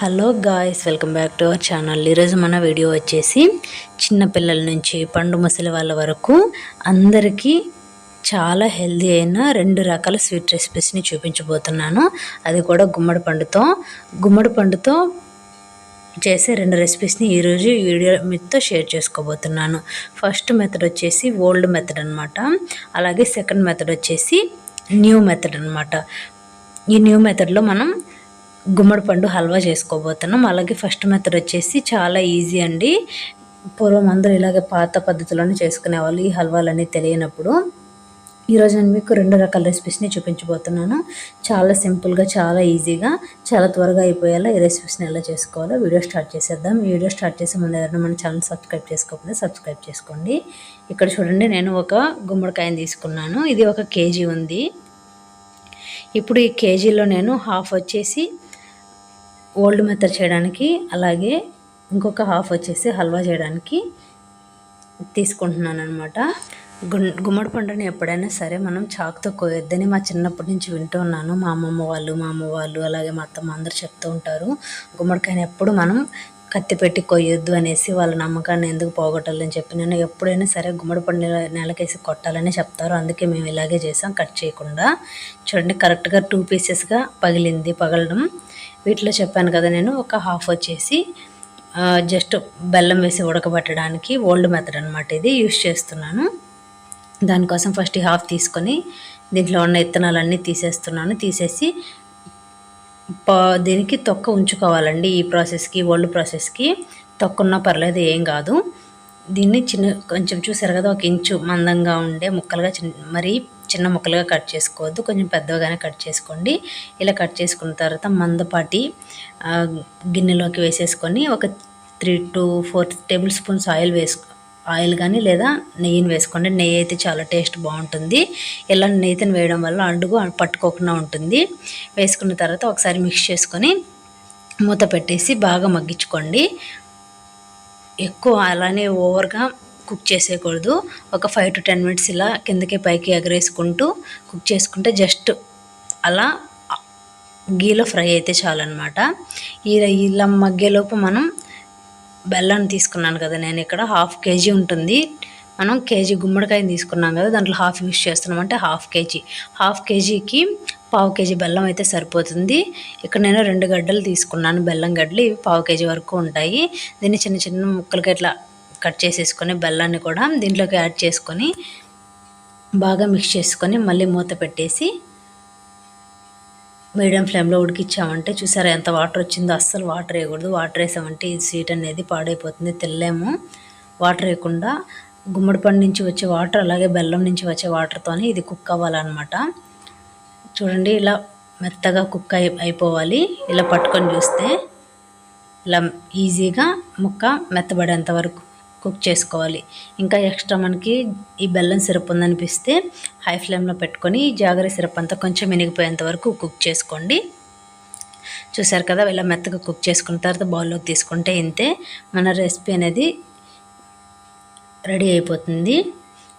Hello guys welcome back to our channel. ఈరోజు మన video వచ్చేసి చిన్నపిల్లల నుంచి పండు ముసలి వాళ్ళ వరకు అందరికీ చాలా హెల్దీ అయిన రెండు రకాల స్వీట్ రెసిపీస్ని చూపించబోతున్నాను. అది కూడా గుమ్మడి పండుతో. గుమ్మడి పండుతో చేసే రెండు రెసిపీస్ని ఈరోజు ఈ వీడియో మీతో షేర్ చేసుకోబోతున్నాను. ఫస్ట్ మెథడ్ వచ్చేసి ఓల్డ్ మెథడ్ అనమాట అలాగే సెకండ్ మెథడ్ వచ్చేసి న్యూ మెథడ్ అనమాట ఈ న్యూ మెథడ్లో మనం గుమ్మడి పండు హల్వా చేసుకోబోతున్నాం. అలాగే ఫస్ట్ మెథడ్ వచ్చేసి చాలా ఈజీ అండి. పూర్వం అందరూ ఇలాగే పాత పద్ధతిలోనే చేసుకునేవాళ్ళు. ఈ హల్వాలన్నీ తెలియనప్పుడు ఈరోజు నేను మీకు రెండు రకాల రెసిపీస్ని చూపించబోతున్నాను. చాలా సింపుల్గా చాలా ఈజీగా చాలా త్వరగా అయిపోయేలా ఈ రెసిపీస్ని ఎలా చేసుకోవాలో వీడియో స్టార్ట్ చేసేద్దాం. ఈ వీడియో స్టార్ట్ చేసే ముందు ఎవరైనా మన ఛానల్ సబ్స్క్రైబ్ చేసుకోకపోతే సబ్స్క్రైబ్ చేసుకోండి. ఇక్కడ చూడండి నేను ఒక గుమ్మడికాయని తీసుకున్నాను. ఇది ఒక కేజీ ఉంది. ఇప్పుడు ఈ కేజీలో నేను హాఫ్ వచ్చేసి ఓల్డ్ మెథడ్ చేయడానికి అలాగే ఇంకొక హాఫ్ వచ్చేసి హల్వా చేయడానికి తీసుకుంటున్నాను అనమాట గుమ్మడి పండుని ఎప్పుడైనా సరే మనం చాకుతో కోయొద్దని మా చిన్నప్పటి నుంచి వింటూ ఉన్నాను. మా అమ్మమ్మ వాళ్ళు మా అమ్మ వాళ్ళు అలాగే మా అత్తమ్మ అందరు చెప్తూ ఉంటారు. గుమ్మడికాయని ఎప్పుడు మనం కత్తి పెట్టి కొయ్యొద్దు అనేసి వాళ్ళ నమ్మకాన్ని ఎందుకు పోగొట్టాలని చెప్పి నేను ఎప్పుడైనా సరే గుమ్మడి పండు నెలకేసి కొట్టాలని చెప్తారు. అందుకే మేము ఇలాగే చేసాం కట్ చేయకుండా. చూడండి కరెక్ట్గా టూ పీసెస్గా పగిలింది పగలడం. వీటిలో చెప్పాను కదా నేను ఒక హాఫ్ వచ్చేసి జస్ట్ బెల్లం వేసి ఉడకబెట్టడానికి ఓల్డ్ మెథడ్ అనమాట ఇది యూస్ చేస్తున్నాను. దానికోసం ఫస్ట్ ఈ హాఫ్ తీసుకొని దీంట్లో ఉన్న ఇత్తనాలన్నీ తీసేస్తున్నాను. తీసేసి దీనికి తొక్క ఉంచుకోవాలండి ఈ ప్రాసెస్కి ఓల్డ్ ప్రాసెస్కి తొక్కున్నా పర్లేదు ఏం కాదు. దీన్ని చిన్న కొంచెం చూసారు కదా ఒక ఇంచు మందంగా ఉండే ముక్కలుగా చిన్న మరీ చిన్న ముక్కలుగా కట్ చేసుకోవద్దు. కొంచెం పెద్దగానే కట్ చేసుకోండి. ఇలా కట్ చేసుకున్న తర్వాత మందపాటి గిన్నెలోకి వేసేసుకొని ఒక three to four table spoons oil వేసుకో ఆయిల్ కానీ లేదా నెయ్యిని వేసుకోండి. నెయ్యి అయితే చాలా టేస్ట్ బాగుంటుంది. ఇలా నెయ్యిని వేయడం వల్ల అడుగు పట్టుకోకుండా ఉంటుంది. వేసుకున్న తర్వాత ఒకసారి మిక్స్ చేసుకొని మూత పెట్టేసి బాగా మగ్గించుకోండి. ఎక్కువ అలానే ఓవర్గా కుక్ చేసేయకూడదు. ఒక ఫైవ్ టు టెన్ మినిట్స్ ఇలా కిందకి పైకి ఎగరేసుకుంటూ కుక్ చేసుకుంటే జస్ట్ అలా గీలో ఫ్రై అయితే చాలన్నమాట. ఈ ఇలా మగ్గేలోపు మనం బెల్లాన్ని తీసుకున్నాను కదా నేను ఇక్కడ హాఫ్ కేజీ ఉంటుంది. మనం కేజీ గుమ్మడికాయని తీసుకున్నాం కదా దాంట్లో హాఫ్ యూస్ చేస్తున్నాం అంటే హాఫ్ కేజీ. హాఫ్ కేజీకి పావు కేజీ బెల్లం అయితే సరిపోతుంది. ఇక్కడ నేను రెండు గడ్డలు తీసుకున్నాను బెల్లం గడ్డలు ఇవి పావు కేజీ వరకు ఉంటాయి. దీన్ని చిన్న చిన్న ముక్కలకి ఇట్లా కట్ చేసేసుకొని బెల్లాన్ని కూడా దీంట్లోకి యాడ్ చేసుకొని బాగా మిక్స్ చేసుకొని మళ్ళీ మూత పెట్టేసి మీడియం ఫ్లేమ్లో ఉడికిచ్చామంటే చూసారా ఎంత వాటర్ వచ్చిందో. అస్సలు వాటర్ వేయకూడదు. వాటర్ వేసామంటే ఈ స్వీట్ అనేది పాడైపోతుంది. తెల్లేము వాటర్ వేయకుండా గుమ్మడిపండు నుంచి వచ్చే వాటర్ అలాగే బెల్లం నుంచి వచ్చే వాటర్తోనే ఇది కుక్ అవ్వాలన్నమాట. చూడండి ఇలా మెత్తగా కుక్ అయి అయిపోవాలి. ఇలా పట్టుకొని చూస్తే ఇలా ఈజీగా ముక్క మెత్తబడేంత వరకు. కుక్ చేసుకోవాలి. ఇంకా ఎక్స్ట్రా మనకి ఈ బెల్లం సిరప్ ఉందనిపిస్తే హై ఫ్లేమ్లో పెట్టుకొని జాగరి సిరప్ అంతా కొంచెం మినిగిపోయేంత వరకు కుక్ చేసుకోండి. చూసారు కదా ఇలా మెత్తగా కుక్ చేసుకున్న తర్వాత బౌల్లోకి తీసుకుంటే ఇంతే మన రెసిపీ అనేది రెడీ అయిపోతుంది.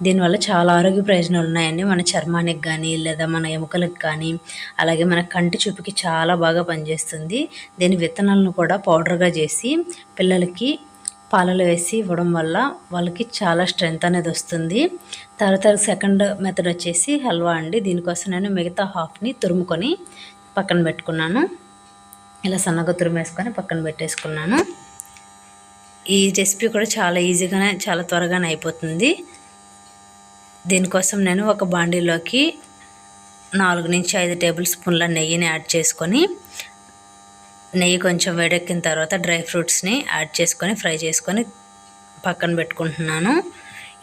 దీనివల్ల చాలా ఆరోగ్య ప్రయోజనాలు ఉన్నాయండి. మన చర్మానికి కానీ లేదా మన ఎముకలకు కానీ అలాగే మన కంటి చూపుకి చాలా బాగా పనిచేస్తుంది. దీని విత్తనాలను కూడా పౌడర్గా చేసి పిల్లలకి పాలలో వేసి ఇవ్వడం వల్ల వాళ్ళకి చాలా స్ట్రెంగ్త్ అనేది వస్తుంది. తర్వాత సెకండ్ మెథడ్ వచ్చేసి హల్వా అండి. దీనికోసం నేను మిగతా హాఫ్ని తురుముకొని పక్కన పెట్టుకున్నాను. ఇలా సన్నగా తురిమేసుకొని పక్కన పెట్టేసుకున్నాను. ఈ రెసిపీ కూడా చాలా ఈజీగానే చాలా త్వరగానే అయిపోతుంది. దీనికోసం నేను ఒక బాండీలోకి నాలుగు నుంచి ఐదు టేబుల్ స్పూన్ల నెయ్యిని యాడ్ చేసుకొని నెయ్యి కొంచెం వేడెక్కిన తర్వాత డ్రై ఫ్రూట్స్ని యాడ్ చేసుకొని ఫ్రై చేసుకొని పక్కన పెట్టుకుంటున్నాను.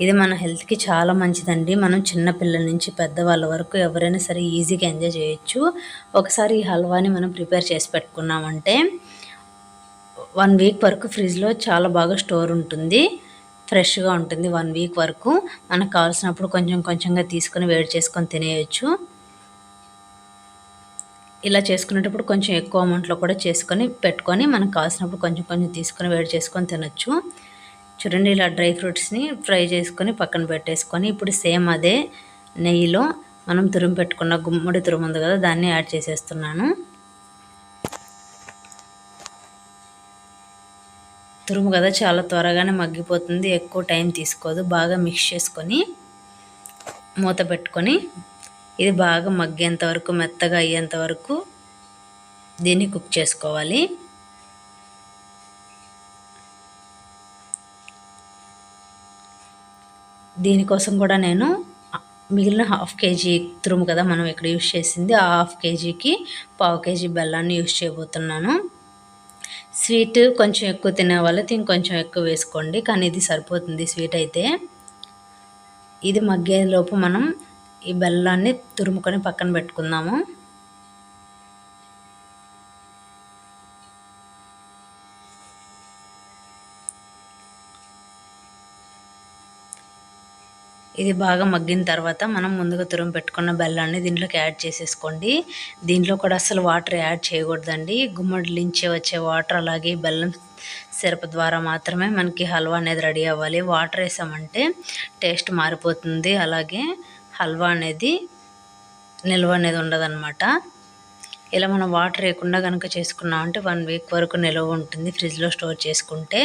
ఇది మన హెల్త్కి చాలా మంచిదండి. మనం చిన్నపిల్లల నుంచి పెద్దవాళ్ళ వరకు ఎవరైనా సరే ఈజీగా ఎంజాయ్ చేయొచ్చు. ఒకసారి ఈ హల్వాని మనం ప్రిపేర్ చేసి పెట్టుకున్నామంటే వన్ వీక్ వరకు ఫ్రిడ్జ్లో చాలా బాగా స్టోర్ ఉంటుంది. ఫ్రెష్గా ఉంటుంది వన్ వీక్ వరకు. మనకు కావాల్సినప్పుడు కొంచెం కొంచెంగా తీసుకొని వేడి చేసుకొని తినేయచ్చు. ఇలా చేసుకునేటప్పుడు కొంచెం ఎక్కువ అమౌంట్లో కూడా చేసుకొని పెట్టుకొని మనకు కావాల్సినప్పుడు కొంచెం కొంచెం తీసుకొని వేడి చేసుకొని తినొచ్చు. చూడండి ఇలా డ్రై ఫ్రూట్స్ని ఫ్రై చేసుకొని పక్కన పెట్టేసుకొని ఇప్పుడు సేమ్ అదే నెయ్యిలో మనం తురుము పెట్టుకున్న గుమ్మడి తురుము ఉంది కదా దాన్ని యాడ్ చేసేస్తున్నాను. తురుము కదా చాలా త్వరగానే మగ్గిపోతుంది ఎక్కువ టైం తీసుకోదు బాగా మిక్స్ చేసుకొని మూత పెట్టుకొని ఇది బాగా మగ్గేంత వరకు మెత్తగా అయ్యేంత వరకు దీన్ని కుక్ చేసుకోవాలి. దీనికోసం కూడా నేను మిగిలిన హాఫ్ కేజీ తురుము కదా మనం ఇక్కడ యూజ్ చేసింది ఆ హాఫ్ కేజీకి పావు కేజీ బెల్లాన్ని యూస్ చేయబోతున్నాను. స్వీట్ కొంచెం ఎక్కువ తినే వాళ్ళైతే ఇంకొంచెం ఎక్కువ వేసుకోండి కానీ ఇది సరిపోతుంది స్వీట్ అయితే. ఇది మగ్గేలోపు మనం ఈ బెల్లాన్ని తురుముకొని పక్కన పెట్టుకుందాము. ఇది బాగా మగ్గిన తర్వాత మనం ముందుగా తురుము పెట్టుకున్న బెల్లాన్ని దీంట్లోకి యాడ్ చేసేసుకోండి. దీంట్లో కూడా అసలు వాటర్ యాడ్ చేయకూడదండి. గుమ్మడిలించి వచ్చే వాటర్ అలాగే బెల్లం సిరప్ ద్వారా మాత్రమే మనకి హల్వా అనేది రెడీ అవ్వాలి. వాటర్ వేసామంటే టేస్ట్ మారిపోతుంది. అలాగే హల్వా అనేది నిల్వ అనేది ఉండదన్నమాట. ఇలా మనం వాటర్ వేయకుండా కనుక చేసుకున్నాం అంటే వన్ వీక్ వరకు నిల్వ ఉంటుంది. ఫ్రిడ్జ్లో స్టోర్ చేసుకుంటే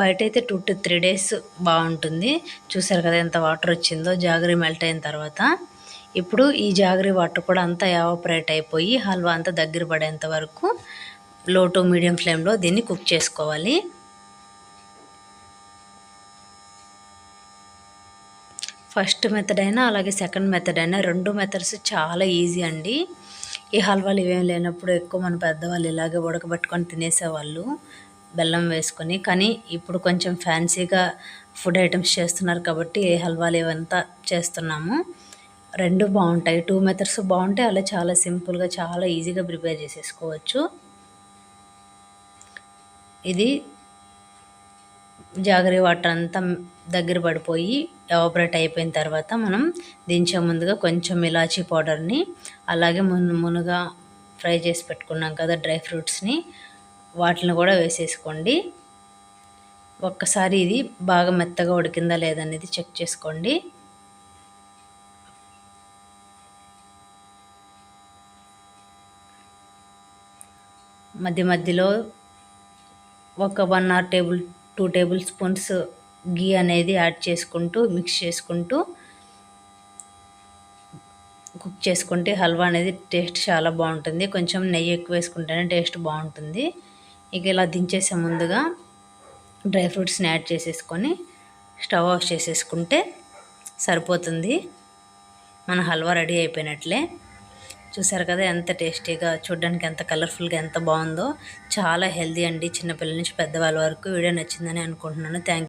బయట అయితే టూ టు త్రీ డేస్ బాగుంటుంది. చూసారు కదా ఎంత వాటర్ వచ్చిందో? జాగరీ మెల్ట్ అయిన తర్వాత. ఇప్పుడు ఈ జాగరీ వాటర్ కూడా అంతా ఎవాపరేట్ అయిపోయి హల్వా అంతా దగ్గర పడేంత వరకు లో టు మీడియం ఫ్లేమ్లో దీన్ని కుక్ చేసుకోవాలి. ఫస్ట్ మెథడ్ అయినా అలాగే సెకండ్ మెథడ్ అయినా రెండు మెథడ్స్ చాలా ఈజీ అండి. ఈ హల్వాలు ఇవేం లేనప్పుడు ఎక్కువ మన పెద్దవాళ్ళు ఇలాగే ఉడకబెట్టుకొని తినేసేవాళ్ళు బెల్లం వేసుకొని. కానీ ఇప్పుడు కొంచెం ఫ్యాన్సీగా ఫుడ్ ఐటమ్స్ చేస్తున్నారు కాబట్టి ఏ హల్వాలు ఇవంతా చేస్తున్నాము. రెండు బాగుంటాయి. టూ మెథడ్స్ బాగుంటాయి అలా చాలా సింపుల్గా చాలా ఈజీగా ప్రిపేర్ చేసేసుకోవచ్చు. ఇది జాగరి వాటర్ అంతా దగ్గర పడిపోయి ఎవాపరేట్ అయిపోయిన తర్వాత మనం దించే ముందుగా కొంచెం ఇలాచీ పౌడర్ని అలాగే మును మునుగా ఫ్రై చేసి పెట్టుకున్నాం కదా డ్రై ఫ్రూట్స్ని వాటిని కూడా వేసేసుకోండి. ఒక్కసారి ఇది బాగా మెత్తగా ఉడికిందా లేదనేది చెక్ చేసుకోండి. మధ్య మధ్యలో ఒక one or table two table spoons ghee అనేది యాడ్ చేసుకుంటూ మిక్స్ చేసుకుంటూ కుక్ చేసుకుంటే హల్వా అనేది టేస్ట్ చాలా బాగుంటుంది. కొంచెం నెయ్యి ఎక్కువ వేసుకుంటేనే టేస్ట్ బాగుంటుంది. ఇక ఇలా దించేసే ముందుగా డ్రై ఫ్రూట్స్ని యాడ్ చేసేసుకొని స్టవ్ ఆఫ్ చేసేసుకుంటే సరిపోతుంది. మన హల్వా రెడీ అయిపోయినట్లే. చూసారు కదా ఎంత టేస్టీగా చూడడానికి ఎంత కలర్ఫుల్గా ఎంత బాగుందో. చాలా హెల్దీ అండి చిన్నపిల్లల నుంచి పెద్దవాళ్ళ వరకు. వీడియో నచ్చిందని అనుకుంటున్నాను. థ్యాంక్